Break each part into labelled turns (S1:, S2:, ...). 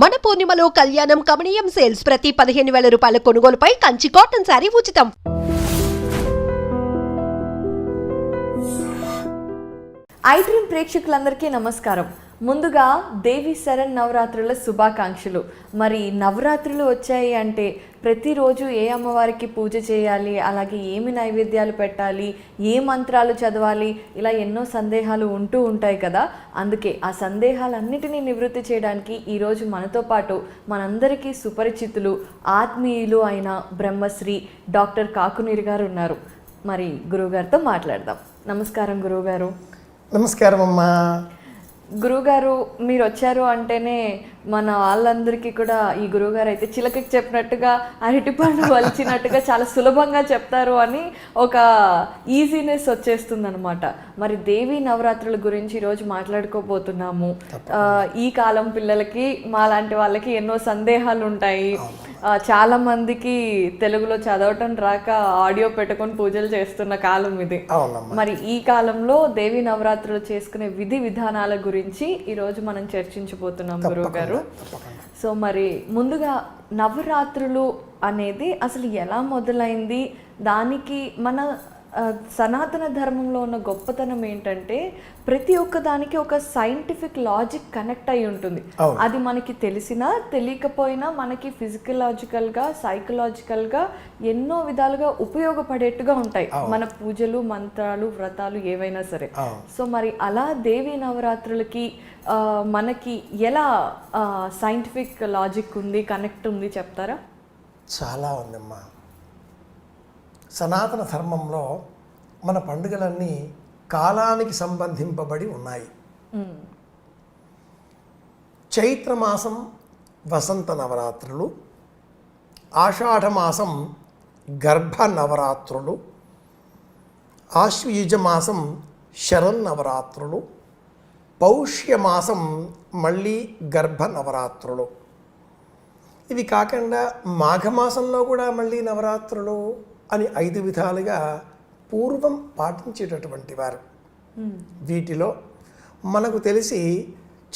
S1: మన పూర్ణిమలో కళ్యాణం కమనీయం సేల్స్ ప్రతి పదిహేను వేల రూపాయల కొనుగోలుపై కంచి కాటన్ శారీ ఉచితం.
S2: ఐడ్రీమ్ ప్రేక్షకులందరికీ నమస్కారం. ముందుగా దేవి శరణ్ నవరాత్రుల శుభాకాంక్షలు. మరి నవరాత్రులు వచ్చాయి అంటే ప్రతిరోజు ఏ అమ్మవారికి పూజ చేయాలి అలాగే ఏమి నైవేద్యాలు పెట్టాలి ఏ మంత్రాలు చదవాలి ఇలా ఎన్నో సందేహాలు ఉంటూ ఉంటాయి కదా. అందుకే ఆ సందేహాలన్నిటినీ నివృత్తి చేయడానికి ఈరోజు మనతో పాటు మనందరికీ సుపరిచితులు ఆత్మీయులు అయిన బ్రహ్మశ్రీ డాక్టర్ కాకునీరు గారు ఉన్నారు. మరి గురువుగారితో మాట్లాడదాం. నమస్కారం గురువుగారు.
S3: నమస్కారం అమ్మా
S2: గురువుగారు మీరు వచ్చారు అంటేనే మన వాళ్ళందరికీ కూడా ఈ గురువుగారు అయితే చిలకకి చెప్పినట్టుగా అరటిపండు వలిచినట్టుగా చాలా సులభంగా చెప్తారు అని ఒక ఈజీనెస్ వచ్చేస్తుంది అనమాట మరి దేవి నవరాత్రుల గురించి ఈరోజు మాట్లాడుకోబోతున్నాము. ఈ కాలం పిల్లలకి మా లాంటి వాళ్ళకి ఎన్నో సందేహాలు ఉంటాయి చాలా మందికి తెలుగులో చదవటం రాక ఆడియో పెట్టుకొని పూజలు చేస్తున్న కాలం ఇది. మరి ఈ కాలంలో దేవి నవరాత్రులు చేసుకునే విధి విధానాల గురించి ఈరోజు మనం చర్చించబోతున్నాం గురువు గారు. సో మరి ముందుగా నవరాత్రులు అనేది అసలు ఎలా మొదలైంది? దానికి మన సనాతన ధర్మంలో ఉన్న గొప్పతనం ఏంటంటే ప్రతి ఒక్క దానికి ఒక సైంటిఫిక్ లాజిక్ కనెక్ట్ అయి ఉంటుంది. అది మనకి తెలిసినా తెలియకపోయినా మనకి ఫిజికలాజికల్గా సైకలాజికల్గా ఎన్నో విధాలుగా ఉపయోగపడేట్టుగా ఉంటాయి. మన పూజలు మంత్రాలు వ్రతాలు ఏవైనా సరే. సో మరి అలా దేవి నవరాత్రులకి మనకి ఎలా సైంటిఫిక్ లాజిక్ ఉంది కనెక్ట్ ఉంది చెప్తారా?
S3: చాలా ఉందమ్మా. సనాతన ధర్మంలో మన పండుగలన్నీ కాలానికి సంబంధింపబడి ఉన్నాయి. చైత్రమాసం వసంత నవరాత్రులు ఆషాఢమాసం గర్భ నవరాత్రులు ఆశ్వయుజ మాసం శరన్నవరాత్రులు పౌష్యమాసం మళ్ళీ గర్భ నవరాత్రులు. ఇవి కాకుండా మాఘమాసంలో కూడా మళ్ళీ నవరాత్రులు. అని ఐదు విధాలుగా పూర్వం పాటించేటటువంటి వారు. వీటిలో మనకు తెలిసి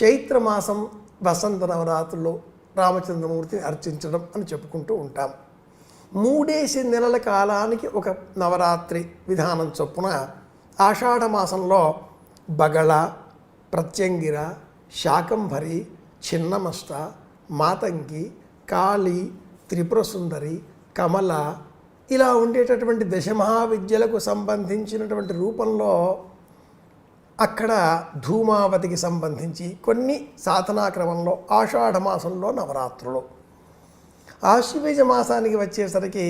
S3: చైత్రమాసం వసంత నవరాత్రులు రామచంద్రమూర్తిని అర్చించడం అని చెప్పుకుంటూ ఉంటాం. మూడేసి నెలల కాలానికి ఒక నవరాత్రి విధానం చొప్పున ఆషాఢ మాసంలో బగళ ప్రత్యంగిర శాకంభరి చిన్నమష్ట మాతంగి కాళి త్రిపురసుందరి కమల ఇలా ఉండేటటువంటి దశమహావిద్యలకు సంబంధించినటువంటి రూపంలో అక్కడ ధూమావతికి సంబంధించి కొన్ని సాధనా క్రమంలో ఆషాఢ మాసంలో నవరాత్రులు. ఆశ్వీజ మాసానికి వచ్చేసరికి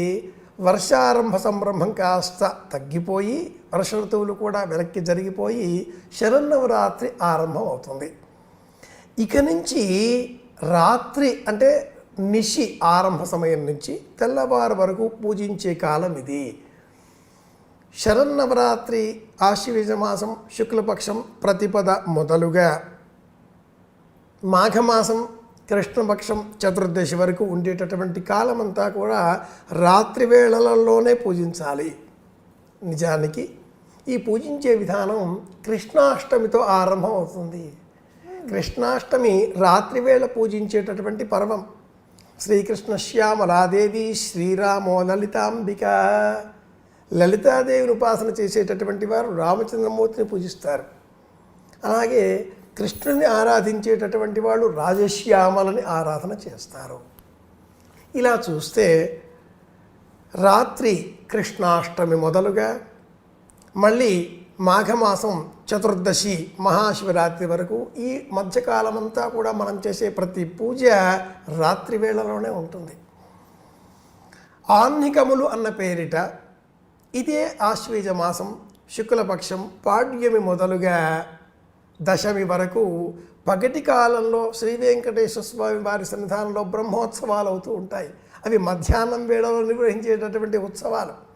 S3: వర్షారంభ సంరంభం కాస్త తగ్గిపోయి వర్ష ఋతువులు కూడా వెనక్కి జరిగిపోయి శరన్నవరాత్రి ఆరంభం అవుతుంది ఇక నుంచి రాత్రి అంటే నిషి ఆరంభ సమయం నుంచి తెల్లవారు వరకు పూజించే కాలం ఇది. శరన్నవరాత్రి ఆశ్వీజ మాసం శుక్లపక్షం ప్రతిపద మొదలుగా. మాఘమాసం కృష్ణపక్షం చతుర్దశి వరకు ఉండేటటువంటి కాలమంతా కూడా రాత్రి వేళలలోనే పూజించాలి. నిజానికి ఈ పూజించే విధానం కృష్ణాష్టమితో ఆరంభం అవుతుంది కృష్ణాష్టమి రాత్రి వేళ పూజించేటటువంటి పర్వం. శ్రీకృష్ణ శ్యామలాదేవి శ్రీరామో లలితాంబిక. లలితాదేవిని ఉపాసన చేసేటటువంటి వారు రామచంద్రమూర్తిని పూజిస్తారు. అలాగే కృష్ణుని ఆరాధించేటటువంటి వాళ్ళు రాజశ్యామలని ఆరాధన చేస్తారు. ఇలా చూస్తే రాత్రి కృష్ణాష్టమి మొదలుగా మళ్ళీ మాఘమాసం చతుర్దశి మహాశివరాత్రి వరకు ఈ మధ్యకాలమంతా కూడా మనం చేసే ప్రతి పూజ రాత్రి వేళలోనే ఉంటుంది. ఆహ్నికములు అన్న పేరిట ఇదే ఆశ్వీజ మాసం శుక్లపక్షం పాడ్యమి మొదలుగా దశమి వరకు పగటి కాలంలో శ్రీ వెంకటేశ్వర స్వామి వారి సన్నిధానంలో బ్రహ్మోత్సవాలు అవుతూ ఉంటాయి. అవి మధ్యాహ్నం వేళలో నిర్వహించేటటువంటి ఉత్సవాలు.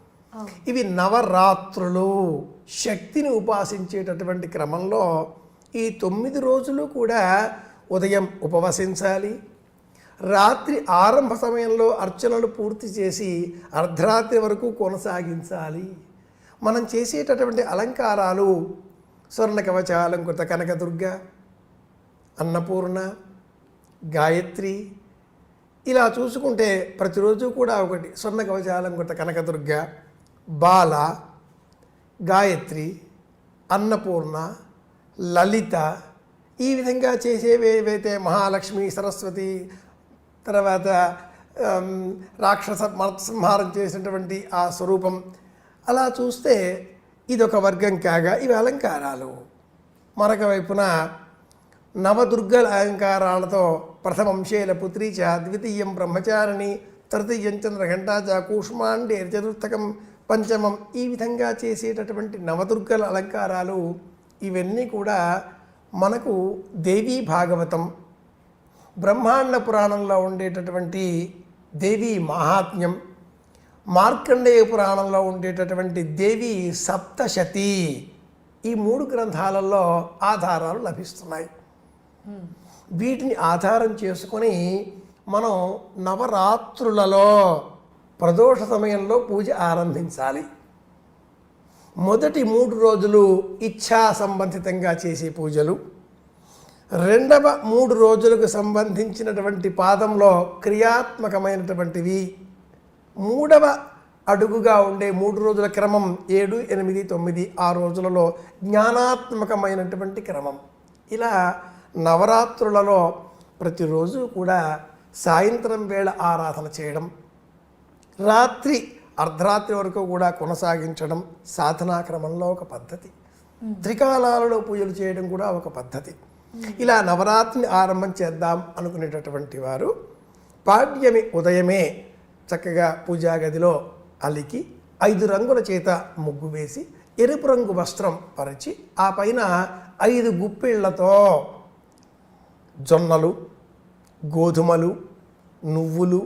S3: ఇవి నవరాత్రులు. శక్తిని ఉపాసించేటటువంటి క్రమంలో ఈ తొమ్మిది రోజులు కూడా ఉదయం ఉపవసించాలి రాత్రి ఆరంభ సమయంలో అర్చనలు పూర్తి చేసి అర్ధరాత్రి వరకు కొనసాగించాలి. మనం చేసేటటువంటి అలంకారాలు స్వర్ణ కవచాలంకృత కనకదుర్గ అన్నపూర్ణ గాయత్రి ఇలా చూసుకుంటే ప్రతిరోజు కూడా ఒకటి. స్వర్ణ కవచాలంకృత కనకదుర్గ బాల గాయత్రి అన్నపూర్ణ లలిత ఈ విధంగా చేసేవి ఏవైతే మహాలక్ష్మి సరస్వతి తర్వాత రాక్షస మర- సంహారం చేసినటువంటి ఆ స్వరూపం అలా చూస్తే ఇదొక వర్గం కాగా ఇవి అలంకారాలు. మరొక వైపున నవదుర్గల అలంకారాలతో ప్రథమం శైలపుత్రి చ ద్వితీయం బ్రహ్మచారిణి తృతీయం చంద్రఘంటా చ కూష్మాండే చతుర్థకం పంచమం ఈ విధంగా చేసేటటువంటి నవదుర్గల అలంకారాలు ఇవన్నీ కూడా మనకు దేవీ భాగవతం బ్రహ్మాండ పురాణంలో ఉండేటటువంటి దేవీ మహాత్మ్యం మార్కండేయ పురాణంలో ఉండేటటువంటి దేవి సప్తశతి ఈ మూడు గ్రంథాలలో ఆధారాలు లభిస్తున్నాయి. వీటిని ఆధారం చేసుకొని మనం నవరాత్రులలో ప్రదోష సమయంలో పూజ ఆరంభించాలి. మొదటి మూడు రోజులు ఇచ్ఛా సంబంధితంగా చేసే పూజలు. రెండవ మూడు రోజులకు సంబంధించినటువంటి పాదంలో క్రియాత్మకమైనటువంటివి. మూడవ అడుగుగా ఉండే మూడు రోజుల క్రమం ఏడు ఎనిమిది తొమ్మిది ఆ రోజులలో జ్ఞానాత్మకమైనటువంటి క్రమం. ఇలా నవరాత్రులలో ప్రతిరోజు కూడా సాయంత్రం వేళ ఆరాధన చేయడం రాత్రి అర్ధరాత్రి వరకు కూడా కొనసాగించడం సాధనాక్రమంలో ఒక పద్ధతి. త్రికాలాలలో పూజలు చేయడం కూడా ఒక పద్ధతి. ఇలా నవరాత్రిని ఆరంభం చేద్దాం అనుకునేటటువంటి వారు పాడ్యమి ఉదయమే చక్కగా పూజా గదిలో అలికి ఐదు రంగుల చేత ముగ్గు వేసి ఎరుపు రంగు వస్త్రం పరిచి ఆ పైన ఐదు గుప్పిళ్ళతో జొన్నలు గోధుమలు నువ్వులు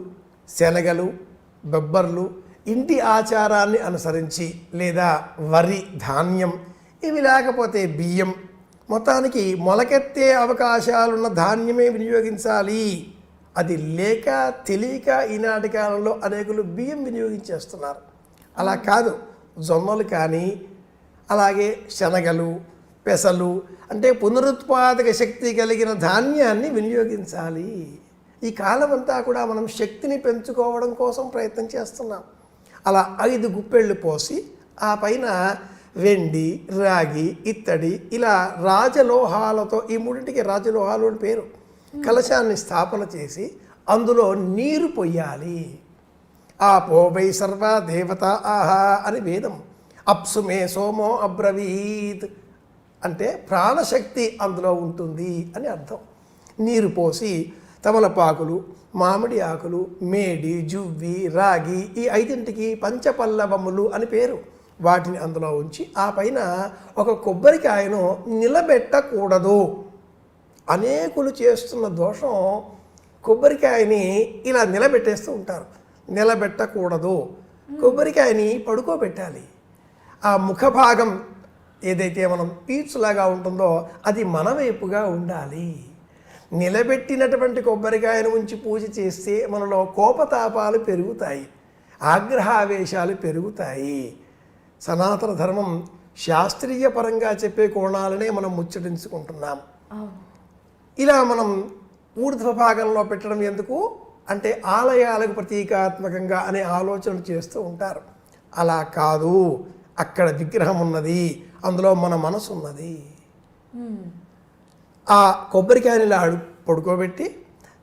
S3: శనగలు బొబ్బర్లు ఇంటి ఆచారాన్ని అనుసరించి లేదా వరి ధాన్యం ఇవి లేకపోతే బియ్యం. మొత్తానికి మొలకెత్తే అవకాశాలున్న ధాన్యమే వినియోగించాలి. అది లేక తెలియక ఈనాటి కాలంలో అనేకులు బియ్యం వినియోగించేస్తున్నారు. అలా కాదు జొన్నలు కానీ అలాగే శనగలు పెసలు అంటే పునరుత్పాదక శక్తి కలిగిన ధాన్యాన్ని వినియోగించాలి. ఈ కాలం అంతా కూడా మనం శక్తిని పెంచుకోవడం కోసం ప్రయత్నం చేస్తున్నాం. అలా ఐదు గుప్పెళ్ళు పోసి ఆ పైన వెండి రాగి ఇత్తడి ఇలా రాజలోహాలతో ఈ మూడింటికి రాజలోహాలు అని పేరు. కలశాన్ని స్థాపన చేసి అందులో నీరు పొయ్యాలి. ఆ పోబై సర్వ దేవత ఆహా అని వేదం. అప్సుమే సోమో అబ్రవీత్. అంటే ప్రాణశక్తి అందులో ఉంటుంది అని అర్థం. నీరు పోసి తమలపాకులు మామిడి ఆకులు మేడి జువ్వి రాగి ఈ ఐదింటికి పంచపల్లవములు అని పేరు. వాటిని అందులో ఉంచి ఆ పైన ఒక కొబ్బరికాయను నిలబెట్టకూడదు. అనేకులు చేస్తున్న దోషం కొబ్బరికాయని ఇలా నిలబెట్టేస్తూ ఉంటారు. నిలబెట్టకూడదు. కొబ్బరికాయని పడుకోబెట్టాలి. ఆ ముఖ భాగం ఏదైతే మనం పీచులాగా ఉంటుందో అది మన వైపుగా ఉండాలి. నిలబెట్టినటువంటి కొబ్బరికాయను ఉంచి పూజ చేస్తే మనలో కోపతాపాలు పెరుగుతాయి ఆగ్రహావేశాలు పెరుగుతాయి. సనాతన ధర్మం శాస్త్రీయ పరంగా చెప్పే కోణాలనే మనం ముచ్చటించుకుంటున్నాం. ఇలా మనం ఊర్ధ్వ భాగంలో పెట్టడం ఎందుకు? అంటే ఆలయాలకు ప్రతీకాత్మకంగా అనే ఆలోచనలు చేస్తూ ఉంటారు. అలా కాదు అక్కడ విగ్రహం ఉన్నది అందులో మన మనసు ఉన్నది ఆ కొబ్బరికాయలు అడు పడుకోబెట్టి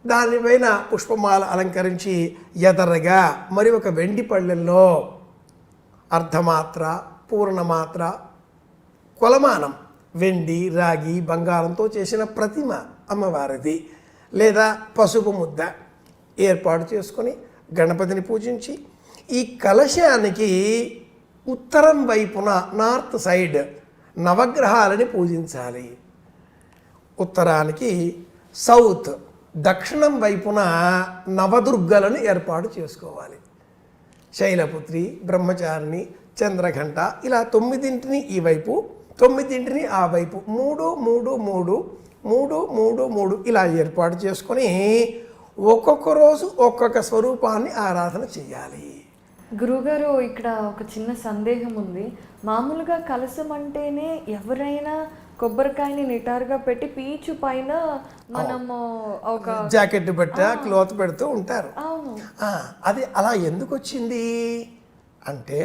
S3: దానిపైన పుష్పమాల అలంకరించి ఎదరగా మరి ఒక వెండి పళ్ళెల్లో అర్ధమాత్ర పూర్ణమాత్ర కొలమానం వెండి రాగి బంగారంతో చేసిన ప్రతిమ అమ్మవారిది. లేదా పసుపు ముద్ద ఏర్పాటు చేసుకొని గణపతిని పూజించి ఈ కలశానికి ఉత్తరం వైపున నార్త్ సైడ్ నవగ్రహాలని పూజించాలి. ఉత్తరానికి సౌత్ దక్షిణం వైపున నవదుర్గలను ఏర్పాటు చేసుకోవాలి. శైలపుత్రి బ్రహ్మచారిణి చంద్రఘంట ఇలా తొమ్మిదింటిని ఈ వైపు తొమ్మిదింటిని ఆ వైపు మూడు మూడు మూడు మూడు మూడు మూడు ఇలా ఏర్పాటు చేసుకొని ఒక్కొక్క రోజు ఒక్కొక్క స్వరూపాన్ని ఆరాధన చేయాలి.
S2: గురుగారు ఇక్కడ ఒక చిన్న సందేహం ఉంది. మామూలుగా కలసం అంటేనే ఎవరైనా కొబ్బరికాయని నిటారుగా పెట్టి పీచు పైన మనము ఒక
S3: జాకెట్ పెట్ట క్లోత్ పెడుతూ ఉంటారు. అది అలా ఎందుకు వచ్చింది అంటే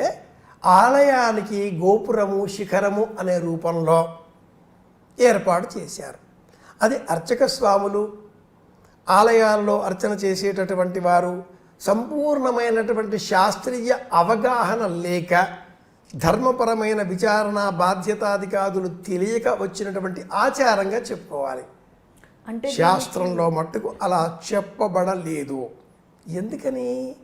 S3: ఆలయానికి గోపురము శిఖరము అనే రూపంలో ఏర్పాటు చేశారు. అది అర్చక స్వాములు ఆలయాల్లో అర్చన చేసేటటువంటి వారు సంపూర్ణమైనటువంటి శాస్త్రీయ అవగాహన లేక ధర్మపరమైన విచారణ బాధ్యతాధికారులు తెలియక వచ్చినటువంటి ఆచారంగా చెప్పుకోవాలి.
S2: అంటే
S3: శాస్త్రంలో మట్టుకు అలా చెప్పబడలేదు. ఎందుకని?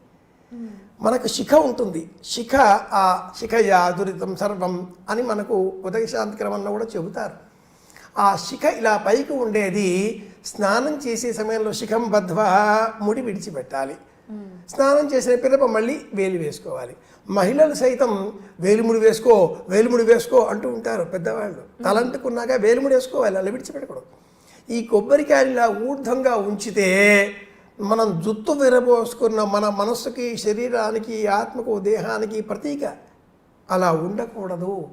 S3: మనకు శిఖ ఉంటుంది. శిఖ ఆ శిఖయా దురితం సర్వం అని మనకు ఉదయశాంతి క్రమంలో కూడా చెబుతారు. ఆ శిఖ ఇలా పైకి ఉండేది స్నానం చేసే సమయంలో శిఖం బద్వా ముడి విడిచిపెట్టాలి. స్నానం చేసిన పిదప మళ్ళీ వేలు వేసుకోవాలి. మహిళలు సైతం వేలుముడి వేసుకో వేలుముడి వేసుకో అంటూ ఉంటారు పెద్దవాళ్ళు. తలంటుకున్నాక వేలుముడి వేసుకోవాలి అలా విడిచిపెట్టకూడదు. ఈ కొబ్బరికాయలు ఊర్ధ్వంగా ఉంచితే మనం జుత్తు విరబోసుకున్న మన మనస్సుకి శరీరానికి ఆత్మకు దేహానికి ప్రతీక. అలా ఉండకూడదు.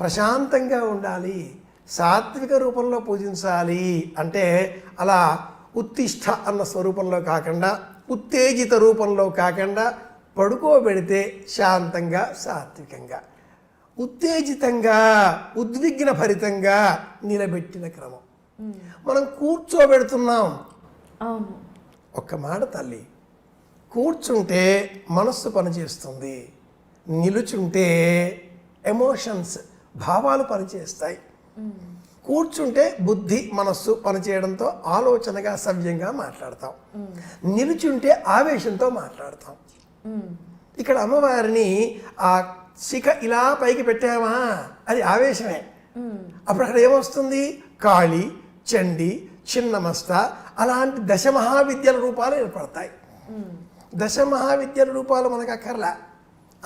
S3: ప్రశాంతంగా ఉండాలి. సాత్విక రూపంలో పూజించాలి అంటే అలా ఉత్తిష్ట అన్న స్వరూపంలో కాకుండా ఉత్తేజిత రూపంలో కాకుండా పడుకోబెడితే శాంతంగా సాత్వికంగా ఉత్తేజితంగా ఉద్విగ్న భరితంగా నిలబెట్టిన క్రమం. మనం కూర్చోబెడుతున్నాం. ఒక్క మాట తల్లి కూర్చుంటే మనస్సు పనిచేస్తుంది నిలుచుంటే ఎమోషన్స్ భావాలు పనిచేస్తాయి. కూర్చుంటే బుద్ధి మనస్సు పనిచేయడంతో ఆలోచనగా సవ్యంగా మాట్లాడతాం. నిలుచుంటే ఆవేశంతో మాట్లాడతాం. ఇక్కడ అమ్మవారిని ఆ శిఖ ఇలా పైకి పెట్టామా అది ఆవేశమే. అప్పుడు అక్కడ ఏమొస్తుంది? కాళి చండి చిన్నమస్త అలాంటి దశ మహావిద్యల రూపాలు ఏర్పడతాయి. దశ మహావిద్యల రూపాలు మనకు అక్కర్లా.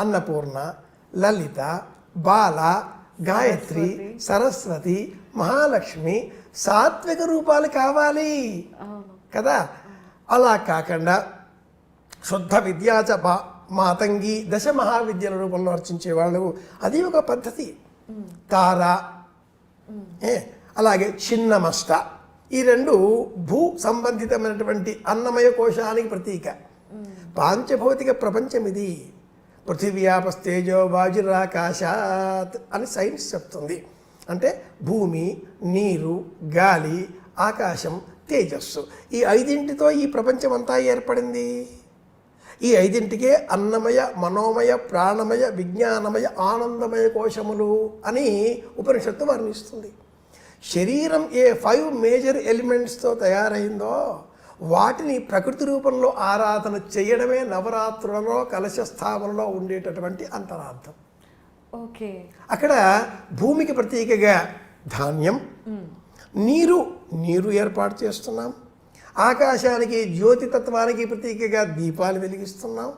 S3: అన్నపూర్ణ లలిత బాల గాయత్రి సరస్వతి. మహాలక్ష్మి సాత్విక రూపాలు కావాలి. కదా? అలా కాకుండా శుద్ధ విద్యాచ మాతంగి దశ మహావిద్యల రూపంలో అర్చించే వాళ్ళు. అది ఒక పద్ధతి. తార ఏ అలాగే చిన్నమష్ట. ఈ రెండు భూ సంబంధితమైనటువంటి అన్నమయ కోశానికి ప్రతీక. పాంచభౌతిక ప్రపంచం ఇది పృథివ్యాపస్తేజో వాజురాకాశాత్ అని సైన్స్ చెప్తుంది. అంటే భూమి నీరు గాలి ఆకాశం తేజస్సు. ఈ ఐదింటితో ఈ ప్రపంచం అంతా ఏర్పడింది. ఈ ఐదింటికే అన్నమయ మనోమయ ప్రాణమయ విజ్ఞానమయ ఆనందమయ కోశములు అని ఉపనిషత్తు వర్ణిస్తుంది. శరీరం ఏ ఫైవ్ మేజర్ ఎలిమెంట్స్తో తయారైందో వాటిని ప్రకృతి రూపంలో ఆరాధన చేయడమే నవరాత్రులలో కలశ స్థాపనలో ఉండేటటువంటి అంతరార్థం.
S2: ఓకే.
S3: అక్కడ భూమికి ప్రతీకగా ధాన్యం నీరు నీరు ఏర్పాటు చేస్తున్నాం. ఆకాశానికి జ్యోతి తత్వానికి ప్రతీకగా దీపాలు వెలిగిస్తున్నాం.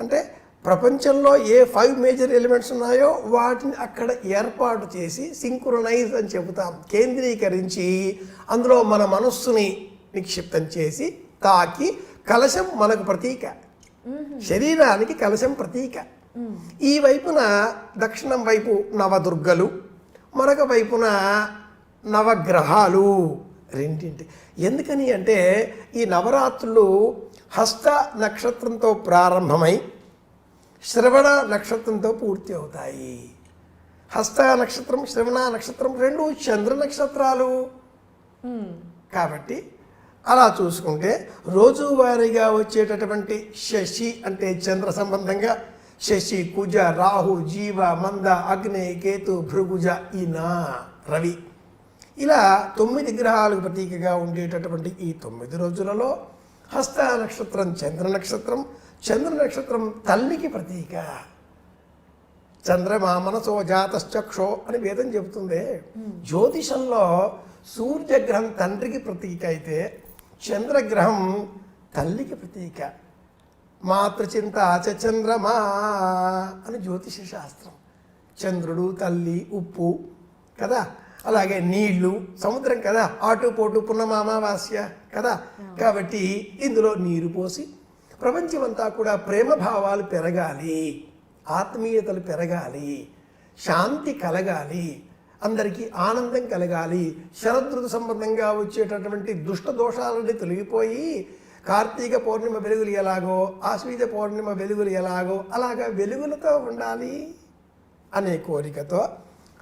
S3: అంటే ప్రపంచంలో ఏ ఫైవ్ మేజర్ ఎలిమెంట్స్ ఉన్నాయో వాటిని అక్కడ ఏర్పాటు చేసి సింక్రొనైజ్ అని చెబుతాం. కేంద్రీకరించి అందులో మన మనస్సుని నిక్షిప్తం చేసి తాకి కలశం మనకు ప్రతీక. శరీరానికి కలశం ప్రతీక. ఈ వైపున దక్షిణం వైపు నవదుర్గలు మరొక వైపున నవగ్రహాలు. రెండింటి. ఎందుకని అంటే ఈ నవరాత్రులు హస్త నక్షత్రంతో ప్రారంభమై శ్రవణ నక్షత్రంతో పూర్తి అవుతాయి. హస్త నక్షత్రం శ్రవణ నక్షత్రం రెండు చంద్ర నక్షత్రాలు. కాబట్టి అలా చూసుకుంటే రోజువారీగా వచ్చేటటువంటి శశి అంటే చంద్ర సంబంధంగా శశి కుజ రాహు జీవ మంద అగ్ని కేతు భృగుజ ఈన రవి. ఇలా తొమ్మిది గ్రహాలకు ప్రతీకగా ఉండేటటువంటి ఈ తొమ్మిది రోజులలో హస్త నక్షత్రం చంద్ర నక్షత్రం చంద్ర నక్షత్రం తల్లికి ప్రతీక. చంద్రమా మనసో జాతశ్చక్షో అని వేదం చెబుతుంది. జ్యోతిషంలో సూర్యగ్రహం తండ్రికి ప్రతీక అయితే చంద్రగ్రహం తల్లికి ప్రతీక. మాతృచింత చ చంద్రమా అని జ్యోతిష శాస్త్రం. చంద్రుడు తల్లి ఉప్పు కదా? అలాగే నీళ్ళు సముద్రం కదా? ఆటు పోటు పున్నమామావాస్య కదా? కాబట్టి ఇందులో నీరు పోసి ప్రపంచమంతా కూడా ప్రేమ భావాలు పెరగాలి ఆత్మీయతలు పెరగాలి శాంతి కలగాలి అందరికీ ఆనందం కలగాలి శరదృతు సంబంధంగా వచ్చేటటువంటి దుష్ట దోషాలన్నీ తొలగిపోయి కార్తీక పౌర్ణిమ వెలుగులు ఎలాగో ఆశ్వీజ పౌర్ణిమ వెలుగులు ఎలాగో అలాగా వెలుగులతో ఉండాలి అనే కోరికతో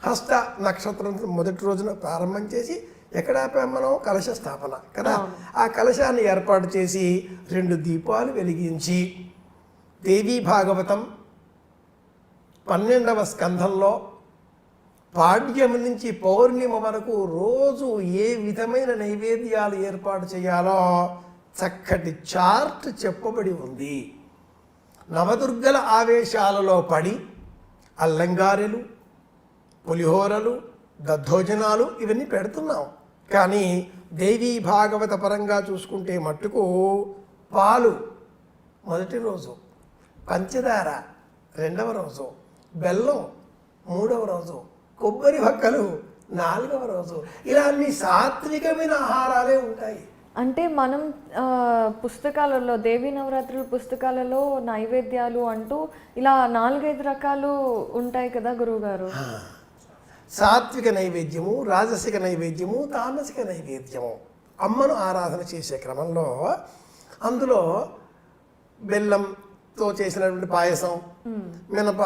S3: హస్త నక్షత్రం మొదటి రోజున ప్రారంభం చేసి ఎక్కడ మనం? కలశ స్థాపన కదా? ఆ కలశాన్ని ఏర్పాటు చేసి రెండు దీపాలు వెలిగించి దేవీ భాగవతం పన్నెండవ స్కంధంలో పాడ్యం నుంచి పౌర్ణిమ వరకు రోజు ఏ విధమైన నైవేద్యాలు ఏర్పాటు చేయాలో చక్కటి చార్ట్ చెప్పబడి ఉంది. నవదుర్గల ఆవేశాలలో పడి అల్లంగారెలు పులిహోరలు దద్దోజనాలు ఇవన్నీ పెడుతున్నాం. కానీ దేవీ భాగవత పరంగా చూసుకుంటే మట్టుకు పాలు మొదటి రోజు పంచదార రెండవ రోజు బెల్లం మూడవ రోజు కొబ్బరి వక్కలు నాలుగవ రోజు. ఇలా అన్ని సాత్వికమైన ఆహారాలే ఉంటాయి.
S2: అంటే మనం పుస్తకాలలో దేవి నవరాత్రుల పుస్తకాలలో నైవేద్యాలు అంటూ ఇలా నాలుగైదు రకాలు ఉంటాయి కదా గురువుగారు?
S3: సాత్విక నైవేద్యము రాజసిక నైవేద్యము తామసిక నైవేద్యము. అమ్మను ఆరాధన చేసే క్రమంలో అందులో బెల్లంతో చేసినటువంటి పాయసం మినప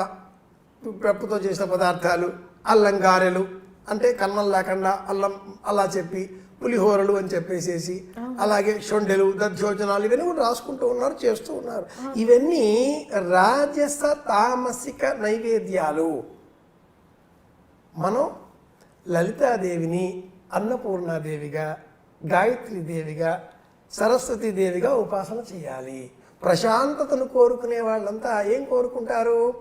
S3: పెప్పుతో చేసిన పదార్థాలు అల్లం గారెలు అంటే కన్నం లేకుండా అల్లం అలా చెప్పి పులిహోరలు అని చెప్పేసేసి అలాగే షొండెలు దధ్యోజనాలు ఇవన్నీ కూడా రాసుకుంటూ ఉన్నారు చేస్తూ ఉన్నారు. ఇవన్నీ రాజస తామసిక నైవేద్యాలు. మనం లలితాదేవిని అన్నపూర్ణాదేవిగా గాయత్రీదేవిగా సరస్వతీదేవిగా ఉపాసన చేయాలి. ప్రశాంతతను కోరుకునే వాళ్ళంతా ఏం కోరుకుంటారు?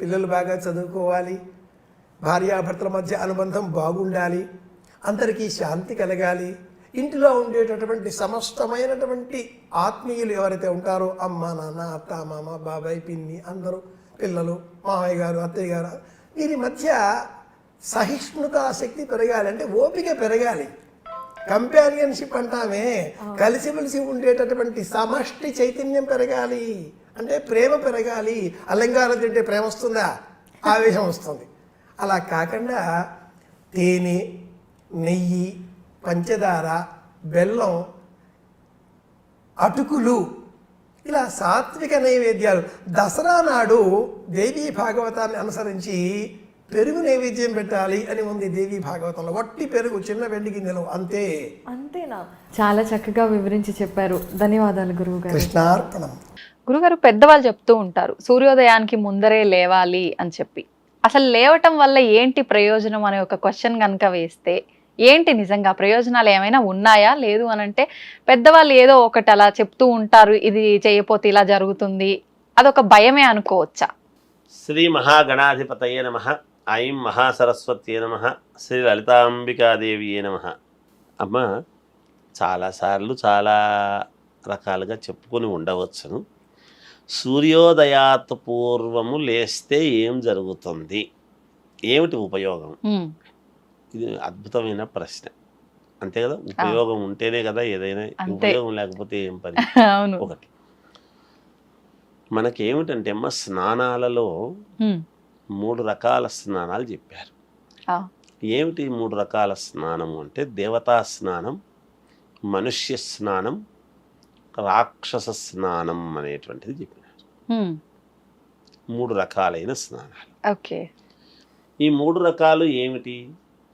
S3: పిల్లలు బాగా చదువుకోవాలి. భార్యాభర్తల మధ్య అనుబంధం బాగుండాలి. అందరికీ శాంతి కలగాలి. ఇంటిలో ఉండేటటువంటి సమస్తమైనటువంటి ఆత్మీయులు ఎవరైతే ఉంటారో అమ్మ నాన్న అత్త మామ బాబాయ్ పిన్ని అందరూ పిల్లలు మామయ్య గారు అత్తయ్య గారు వీరి మధ్య సహిష్ణుతా శక్తి పెరగాలి అంటే ఓపిక పెరగాలి. కంపానియన్షిప్ అంటామే. కలిసిమెలిసి ఉండేటటువంటి సమష్టి చైతన్యం పెరగాలి. అంటే ప్రేమ పెరగాలి. అలంకారం తింటే ప్రేమ వస్తుందా? ఆవేశం వస్తుంది. అలా కాకుండా తేనె నెయ్యి పంచదార బెల్లం అటుకులు ఇలా సాత్విక నైవేద్యాలు. దసరా నాడు దేవీ భాగవతాన్ని అనుసరించి పెరుగు నైవేద్యం పెట్టాలి అని ఉంది దేవీ భాగవతంలో. వట్టి పెరుగు చిన్న వెండి గిన్నెలో అంతే.
S2: అంతేనా? చాలా చక్కగా వివరించి చెప్పారు. ధన్యవాదాలు గురువు గారు
S3: కృష్ణార్పణం.
S4: గురుగారు పెద్దవాళ్ళు చెప్తూ ఉంటారు సూర్యోదయానికి ముందరే లేవాలి అని చెప్పి. అసలు లేవటం వల్ల ఏంటి ప్రయోజనం అనే ఒక క్వశ్చన్ కనుక వేస్తే ఏంటి నిజంగా? ప్రయోజనాలు ఏమైనా ఉన్నాయా? లేదు అని అంటే పెద్దవాళ్ళు ఏదో ఒకటి అలా చెప్తూ ఉంటారు ఇది చేయకపోతే ఇలా జరుగుతుంది. అదొక భయమే అనుకోవచ్చా?
S5: శ్రీ మహాగణాధిపతయే నమ. ఐం మహాసరస్వత్యే నమ. శ్రీ లలితాంబికాదేవియే నమ. అమ్మ చాలాసార్లు చాలా రకాలుగా చెప్పుకొని ఉండవచ్చును. సూర్యోదయాత్ పూర్వము లేస్తే ఏం జరుగుతుంది? ఏమిటి ఉపయోగం? ఇది అద్భుతమైన ప్రశ్న. అంతే కదా? ఉపయోగం ఉంటేనే కదా ఏదైనా. ఉపయోగం లేకపోతే ఏం పని? ఒకటి. మనకేమిటంటే అమ్మ స్నానాలలో మూడు రకాల స్నానాలు చెప్పారు. ఏమిటి మూడు రకాల స్నానము అంటే? దేవతా స్నానం మనుష్య స్నానం రాక్షస స్నానం అనేటువంటిది చెప్పినారు. మూడు రకాలైన స్నానాలు.
S4: ఓకే.
S5: ఈ మూడు రకాలు ఏమిటి?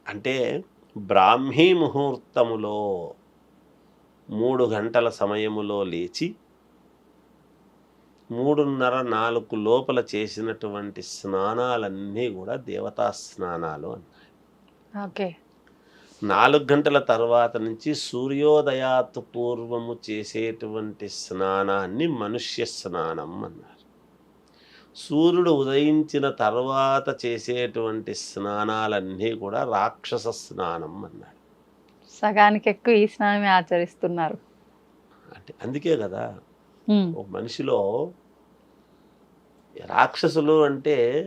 S5: అంటే బ్రాహ్మీ ముహూర్తములో మూడు గంటల సమయములో లేచి మూడున్నర నాలుగు లోపల చేసినటువంటి స్నానాలన్నీ కూడా దేవతా స్నానాలు అన్నారు
S4: ఓకే.
S5: నాలుగు గంటల తర్వాత నుంచి సూర్యోదయాత్ పూర్వము చేసేటువంటి స్నానాన్ని మనుష్య స్నానం అన్నారు. సూర్యుడు ఉదయించిన తర్వాత చేసేటువంటి స్నానాలన్నీ కూడా రాక్షస స్నానం అన్నాడు.
S4: సగానికి ఎక్కువ ఈ స్నానమే ఆచరిస్తున్నారు.
S5: అంటే అందుకే కదా ఒక మనిషిలో రాక్షసులు అంటే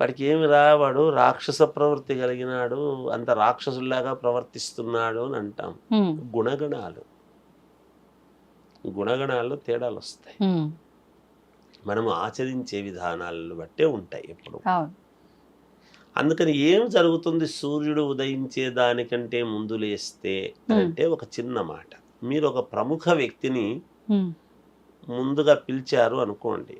S5: వాడికి ఏమి రా వాడు రాక్షస ప్రవృత్తి కలిగినాడు అంత రాక్షసుల్లాగా ప్రవర్తిస్తున్నాడు అని అంటాం. గుణగణాలు. గుణగణాల్లో తేడాలు వస్తాయి. మనము ఆచరించే విధానాలను బట్టే ఉంటాయి ఎప్పుడు. అందుకని ఏం జరుగుతుంది? సూర్యుడు ఉదయించే దానికంటే ముందు లేస్తే. అంటే ఒక చిన్న మాట. మీరు ఒక ప్రముఖ వ్యక్తిని ముందుగా పిలిచారు అనుకోండి.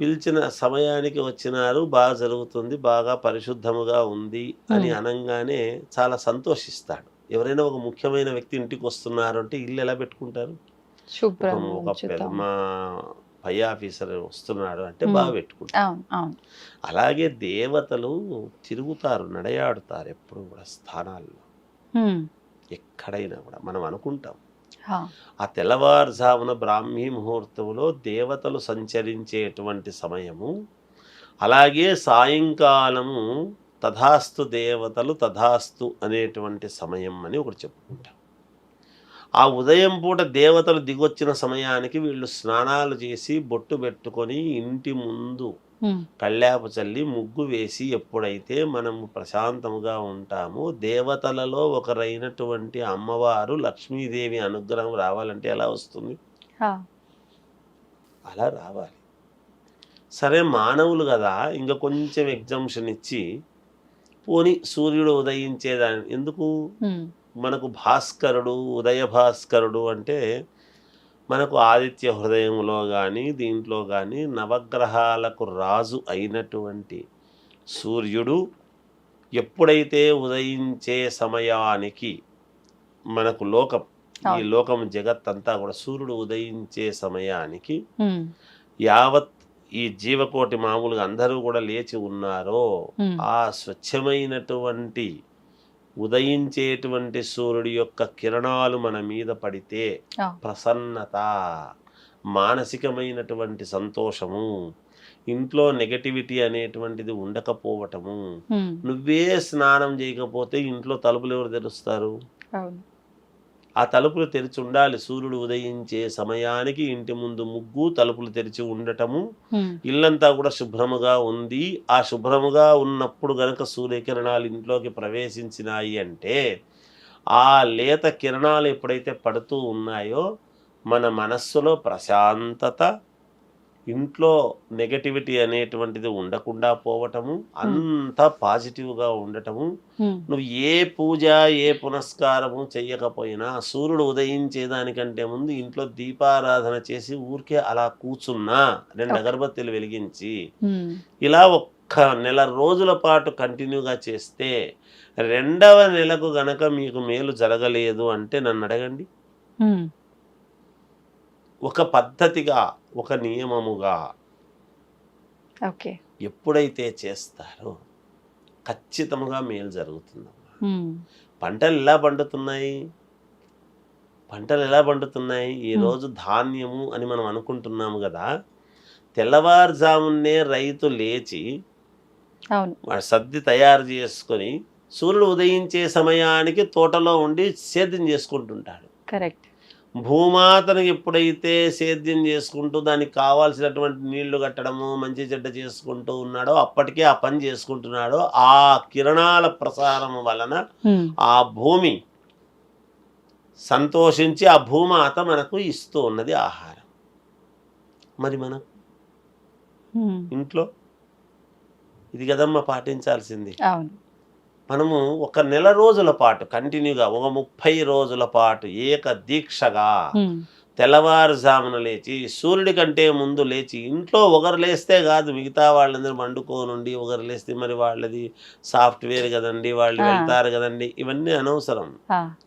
S5: పిలిచిన సమయానికి వచ్చినారు బాగా జరుగుతుంది బాగా పరిశుద్ధముగా ఉంది అని. అనగానే చాలా సంతోషిస్తాడు. ఎవరైనా ఒక ముఖ్యమైన వ్యక్తి ఇంటికి వస్తున్నారు అంటే ఇల్లు ఎలా పెట్టుకుంటారు? ఒక-. మా పై ఆఫీసర్ వస్తున్నాడు అంటే. బాగా పెట్టుకుంటారు అలాగే దేవతలు తిరుగుతారు నడయాడుతారు ఎప్పుడు కూడా స్థానాల్లో. ఎక్కడైనా కూడా మనం అనుకుంటాం. ఆ. తెల్లవారుజామున బ్రాహ్మీ ముహూర్తంలో దేవతలు సంచరించేటువంటి సమయము అలాగే సాయంకాలము తథాస్తు దేవతలు తథాస్తు అనేటువంటి సమయం అని ఒకటి చెప్పుకుంటాం. ఆ ఉదయం పూట దేవతలు దిగొచ్చిన సమయానికి వీళ్ళు స్నానాలు చేసి బొట్టు పెట్టుకొని ఇంటి ముందు కళ్ళాపు చల్లి ముగ్గు వేసి ఎప్పుడైతే మనము ప్రశాంతముగా ఉంటామో దేవతలలో ఒకరైనటువంటి అమ్మవారు లక్ష్మీదేవి అనుగ్రహం రావాలంటే ఎలా వస్తుంది? అలా రావాలి. సరే మానవులు కదా ఇంకా కొంచెం ఎగ్జామ్షన్ ఇచ్చి పోని సూర్యుడు ఉదయించేదాన్ని. ఎందుకు? మనకు భాస్కరుడు ఉదయ భాస్కరుడు అంటే మనకు ఆదిత్య హృదయంలో కానీ దీంట్లో కానీ నవగ్రహాలకు రాజు అయినటువంటి సూర్యుడు ఎప్పుడైతే ఉదయించే సమయానికి మనకు లోకం ఈ. లోకం జగత్ అంతా కూడా సూర్యుడు ఉదయించే సమయానికి యావత్ ఈ జీవకోటి మామూలుగా అందరూ కూడా లేచి ఉన్నారో ఆ స్వచ్ఛమైనటువంటి ఉదయించేటువంటి సూర్యుడి యొక్క కిరణాలు మన మీద పడితే. ప్రసన్నత మానసికమైనటువంటి సంతోషము ఇంట్లో నెగటివిటీ అనేటువంటిది ఉండకపోవటము. నువ్వే స్నానం చేయకపోతే ఇంట్లో తలుపులు ఎవరు తెరుస్తారు? ఆ తలుపులు తెరిచి ఉండాలి. సూర్యుడు ఉదయించే సమయానికి ఇంటి ముందు ముగ్గు తలుపులు తెరిచి ఉండటము. ఇల్లంతా కూడా శుభ్రముగా ఉంది. ఆ శుభ్రముగా ఉన్నప్పుడు గనక సూర్యకిరణాలు ఇంట్లోకి ప్రవేశించినాయి అంటే ఆ లేత కిరణాలు ఎప్పుడైతే పడుతూ ఉన్నాయో మన మనస్సులో ప్రశాంతత ఇంట్లో నెగటివిటీ అనేటువంటిది ఉండకుండా పోవటము అంతా పాజిటివ్గా ఉండటము. నువ్వు ఏ పూజ ఏ పునస్కారము చెయ్యకపోయినా సూర్యుడు ఉదయించేదానికంటే ముందు ఇంట్లో దీపారాధన చేసి ఊరికే అలా కూర్చున్నా రెండు. అగరబత్తులు వెలిగించి ఇలా ఒక్క నెల రోజుల పాటు కంటిన్యూగా చేస్తే రెండవ నెలకు గనక మీకు మేలు జరగలేదు అంటే నన్ను అడగండి. ఒక పద్ధతిగా ఒక నియమముగా
S4: ఓకే.
S5: ఎప్పుడైతే చేస్తారో ఖచ్చితంగా మేలు జరుగుతుందమ్మా. పంటలు ఎలా పండుతున్నాయి? పంటలు ఎలా పండుతున్నాయి? ఈ
S4: Hmm.
S5: రోజు ధాన్యము అని మనం అనుకుంటున్నాము కదా తెల్లవారుజామునే రైతు లేచి సద్ది తయారు చేసుకొని సూర్యుడు ఉదయించే సమయానికి తోటలో ఉండి సేద్యం చేసుకుంటుంటాడు.
S4: కరెక్ట్.
S5: భూమాతను ఎప్పుడైతే సేద్యం చేసుకుంటూ దానికి కావాల్సినటువంటి నీళ్ళు కట్టడము మంచి చెడ్డ చేసుకుంటూ ఉన్నాడో అప్పటికే ఆ పని చేసుకుంటున్నాడో ఆ కిరణాల ప్రసారం వలన ఆ భూమి సంతోషించి ఆ భూమాత మనకు ఇస్తూ ఉన్నది ఆహారం. మరి మనం ఇంట్లో ఇది కదమ్మా పాటించాల్సింది.
S4: అవును.
S5: మనము ఒక నెల రోజుల పాటు కంటిన్యూగా ఒక ముప్పై రోజుల పాటు ఏక దీక్షగా తెల్లవారుజామున లేచి సూర్యుడి కంటే ముందు లేచి ఇంట్లో ఒకరు లేస్తే కాదు మిగతా వాళ్ళందరూ మండుకోనుండి ఒకరు లేస్తే మరి వాళ్ళది సాఫ్ట్వేర్ కదండి వాళ్ళు. వెళ్తారు కదండి ఇవన్నీ అనవసరం.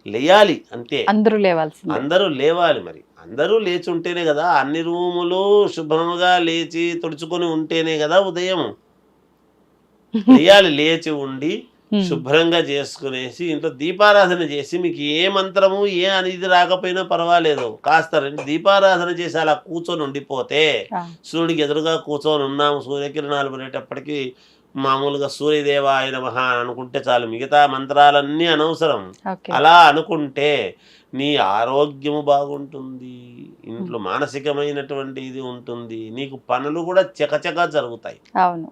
S5: లేయాలి అంతే
S4: అందరూ లేవాల్సిందే.
S5: అందరూ లేవాలి మరి. అందరూ లేచి ఉంటేనే కదా అన్ని రూములు శుభ్రముగా లేచి తుడుచుకొని ఉంటేనే కదా ఉదయం లేయాలి లేచి ఉండి శుభ్రంగా చేసుకునేసి ఇంట్లో దీపారాధన చేసి మీకు ఏ మంత్రము ఏ అనేది రాకపోయినా పర్వాలేదు. కాస్త రెండు దీపారాధన చేసి అలా కూర్చొని ఉండిపోతే సూర్యుడికి ఎదురుగా కూర్చొని ఉన్నాము. సూర్యకిరణాలు పడేటప్పటికి మామూలుగా సూర్యదేవ ఆయన మహా అనుకుంటే చాలు. మిగతా మంత్రాలన్నీ అనవసరం. అలా అనుకుంటే నీ ఆరోగ్యము బాగుంటుంది. ఇంట్లో మానసికమైనటువంటి ఇది ఉంటుంది. నీకు పనులు కూడా చకచకా జరుగుతాయి.
S4: అవును.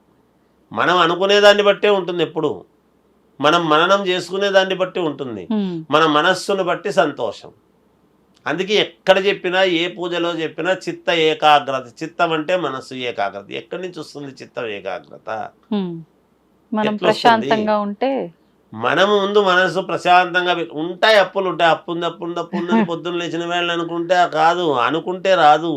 S5: మనం అనుకునే దాన్ని బట్టే ఉంటుంది ఎప్పుడు. మనం మననం చేసుకునే దాన్ని బట్టి ఉంటుంది. మన మనస్సును బట్టి సంతోషం. అందుకే ఎక్కడ చెప్పినా ఏ పూజలో చెప్పినా చిత్త ఏకాగ్రత. చిత్తం అంటే మనస్సు ఏకాగ్రత. ఎక్కడి నుంచి వస్తుంది చిత్తం ఏకాగ్రత?
S4: మనం? ప్రశాంతంగా ఉంటే
S5: మనము ముందు మనసు ప్రశాంతంగా ఉంటాయి అప్పులు ఉంటాయి. అప్పు ఉంది అప్పు ఉంది అప్పు ఉందని పొద్దున్న లేచిన వేళ అనుకుంటే కాదు అనుకుంటే రాదు.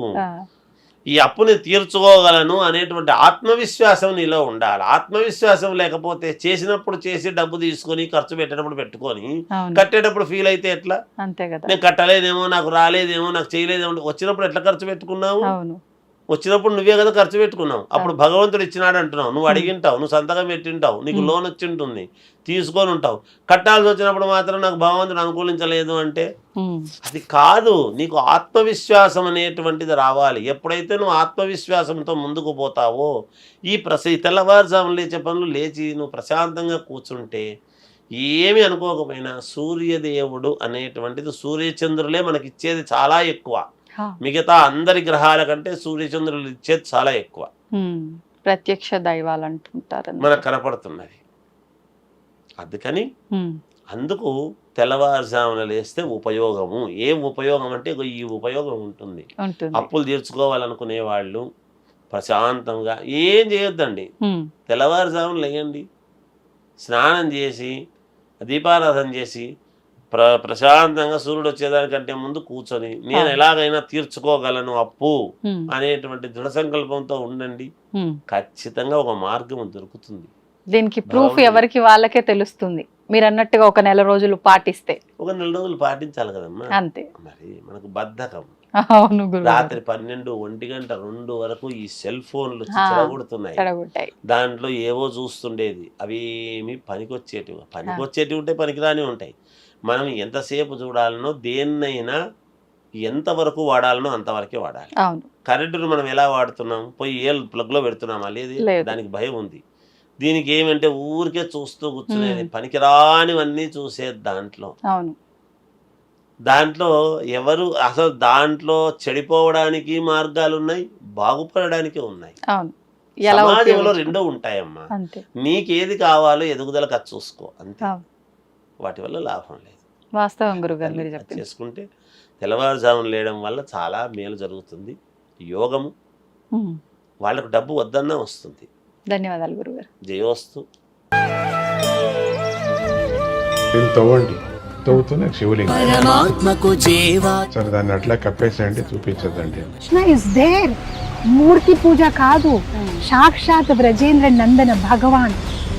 S5: ఈ అప్పుని తీర్చుకోగలను అనేటువంటి ఆత్మవిశ్వాసం నీలో ఉండాలి. ఆత్మవిశ్వాసం లేకపోతే చేసినప్పుడు చేసి డబ్బు తీసుకొని ఖర్చు పెట్టేటప్పుడు పెట్టుకొని కట్టేటప్పుడు ఫీల్ అయితే ఎట్లా?
S4: అంతే కదా.
S5: నేను కట్టలేదేమో నాకు రాలేదేమో నాకు చేయలేదేమో వచ్చినప్పుడు ఎట్లా ఖర్చు పెట్టుకున్నావు? వచ్చినప్పుడు నువ్వే కదా ఖర్చు పెట్టుకున్నావు. అప్పుడు భగవంతుడు ఇచ్చినాడు అంటున్నావు. నువ్వు అడిగింటావు నువ్వు సంతకం పెట్టింటావు నీకు. లోన్ వచ్చి ఉంటుంది తీసుకొని ఉంటావు. కట్టాల్సి వచ్చినప్పుడు మాత్రం నాకు భగవంతుడు అనుకూలించలేదు అంటే అది కాదు. నీకు ఆత్మవిశ్వాసం అనేటువంటిది రావాలి. ఎప్పుడైతే నువ్వు ఆత్మవిశ్వాసంతో ముందుకు పోతావో ఈ ప్రస ఈ తెల్లవారుజామున లేచే పనులు లేచి నువ్వు ప్రశాంతంగా కూర్చుంటే ఏమి అనుకోకపోయినా సూర్యదేవుడు అనేటువంటిది సూర్యచంద్రులే మనకి ఇచ్చేది చాలా ఎక్కువ. మిగతా అందరి గ్రహాల కంటే సూర్యచంద్రులు ఇచ్చేది చాలా ఎక్కువ.
S4: ప్రత్యక్ష దైవాలు అంటుంటారు.
S5: మనకు కనపడుతున్నది. అందుకని అందుకు తెల్లవారుజామున లేస్తే ఉపయోగము. ఏం ఉపయోగం అంటే ఈ ఉపయోగం ఉంటుంది. అప్పులు తీర్చుకోవాలనుకునే వాళ్ళు ప్రశాంతంగా ఏం చేయొద్దండి. తెల్లవారుజామున లేయండి. స్నానం చేసి దీపారాధన చేసి ప్ర ప్రశాంతంగా సూర్యుడు వచ్చేదానికంటే ముందు కూర్చొని నేను. ఎలాగైనా తీర్చుకోగలను అప్పు అనేటువంటి దృఢ సంకల్పంతో ఉండండి. ఖచ్చితంగా ఒక మార్గం దొరుకుతుంది.
S4: దీనికి ప్రూఫ్. ఎవరికి వాళ్ళకే తెలుస్తుంది. మీరు అన్నట్టుగా ఒక నెల రోజులు పాటిస్తే.
S5: ఒక నెల రోజులు పాటించాలి కదమ్మా.
S4: అంతే.
S5: మరి మనకు బద్ధకం. రాత్రి పన్నెండు ఒంటి గంట రెండు వరకు ఈ సెల్ ఫోన్లు. చెడగొడుతున్నాయి. దాంట్లో ఏవో చూస్తుండేది. అవి ఏమి పనికొచ్చేటివి పనికొచ్చేటివి ఉంటాయి పనికిరాని ఉంటాయి. మనం ఎంతసేపు చూడాలనో దేన్నైనా ఎంతవరకు వాడాలనో అంతవరకే వాడాలి. కరెంటును మనం ఎలా వాడుతున్నాం? పోయి ఏ ప్లగ్లో పెడుతున్నామా? లేదు. దానికి భయం ఉంది. దీనికి ఏమంటే ఊరికే చూస్తూ కూర్చునేది పనికిరానివన్నీ చూసేది దాంట్లో. దాంట్లో ఎవరు అసలు దాంట్లో చెడిపోవడానికి మార్గాలు ఉన్నాయి. బాగుపడడానికి ఉన్నాయి సమాజంలో రెండో ఉంటాయమ్మా. నీకేది కావాలో ఎదుగుదలకు అది చూసుకో అంతే. వాటి వల్ల లాభం లేదు.
S4: వాస్తవం గురుగారు మీరు
S5: అది
S4: చెప్పింది.
S5: చేసుకుంటే తెల్లవారుజామున లేయడం వల్ల చాలా మేలు జరుగుతుంది. యోగము వాళ్ళకు డబ్బు వద్దన్నా వస్తుంది.
S4: ధన్యవాదాలు గురుగారు.
S5: జయోస్తు
S6: దీన్ని తవ్వండి. తవ్వుతూనే శివలింగం.
S7: పరమాత్మకు జీవా.
S6: సరే దాన్ని అట్లా కప్పేసేయండి చూపించదండి
S8: కృష్ణ ఇస్ దేర్ మూర్తి పూజ కాదు. సాక్షాత్ బ్రజేంద్ర నందన భగవాన్.